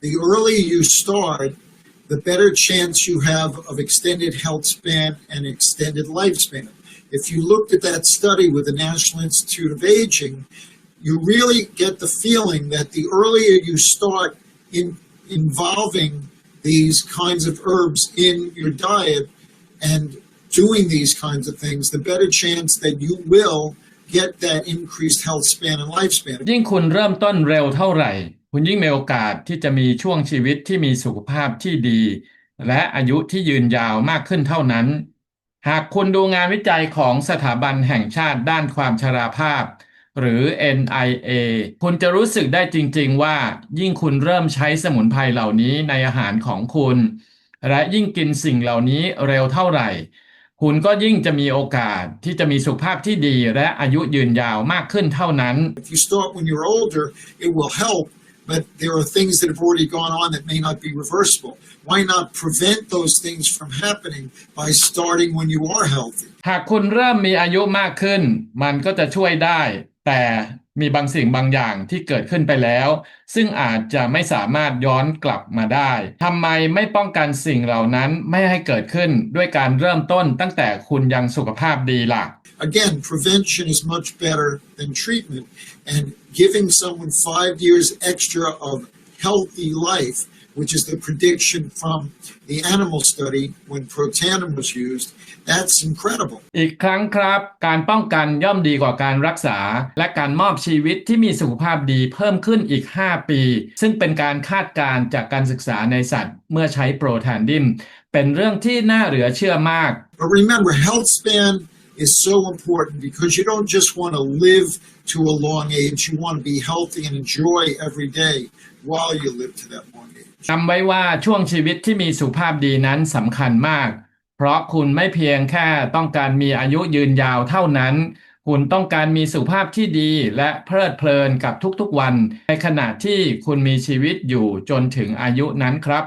the earlier you start, the better chance you have of extended health span and extended lifespan. If you looked at that study with the National Institute of Aging, you really get the feeling that the earlier you start in involving these kinds of herbs in your diet and doing these kinds of things, the better chance that you will get that increased health span and lifespan. ยิ่งคุณเริ่มต้นเร็วเท่าไหร่ คุณยิ่งมีโอกาสที่จะมีช่วงชีวิตที่มีสุขภาพที่ดี และอายุที่ยืนยาวมากขึ้นเท่านั้น หากคุณดูงานวิจัยของสถาบันแห่งชาติด้านความชราภาพ หรือ NIA คุณจะรู้สึกได้จริง ๆ ว่ายิ่งคุณเริ่มใช้สมุนไพรเหล่านี้ในอาหารของคุณ และยิ่งกินสิ่งเหล่านี้เร็วเท่าไหร่ คุณก็ยิ่งจะมีโอกาสที่จะมีสุขภาพที่ดีและอายุยืนยาวมากขึ้นเท่านั้น If you start when you're older, it will help, but there are things that have already gone on that may not be reversible. Why not prevent those things from happening by starting when you are healthy? หากคุณเริ่มมีอายุมากขึ้น มันก็จะช่วยได้ แต่ มีบางสิ่งบางอย่างที่เกิดขึ้นไปแล้ว ซึ่งอาจจะไม่สามารถย้อนกลับมาได้ทำไมไม่ป้องกันสิ่งเหล่านั้นไม่ให้เกิดขึ้นด้วยการเริ่มต้นตั้งแต่คุณยังสุขภาพดีละ่ะ Again, prevention is much better than treatment, and giving someone five years extra of healthy life, which is the prediction from the animal study when protandim was used, that's incredible. อีกครั้งครับ การป้องกันย่อมดีกว่าการรักษา และการมอบชีวิตที่มีสุขภาพดีเพิ่มขึ้นอีก 5 ปี ซึ่งเป็นการคาดการณ์จากการศึกษาในสัตว์ เมื่อใช้โปรแทนดิม เป็นเรื่องที่น่าเหลือเชื่อมาก But remember, health span is so important because you don't just want to live to a long age, you want to be healthy and enjoy every day while you live to that long age. จำไว้ว่าช่วงชีวิตที่มีสุขภาพดีนั้นสำคัญมาก เพราะคุณไม่เพียงแค่ต้องการมีอายุยืนยาวเท่านั้น คุณต้องการมีสุขภาพที่ดีและเพลิดเพลินกับทุกๆวัน ในขณะที่คุณมีชีวิตอยู่จนถึงอายุนั้นครับ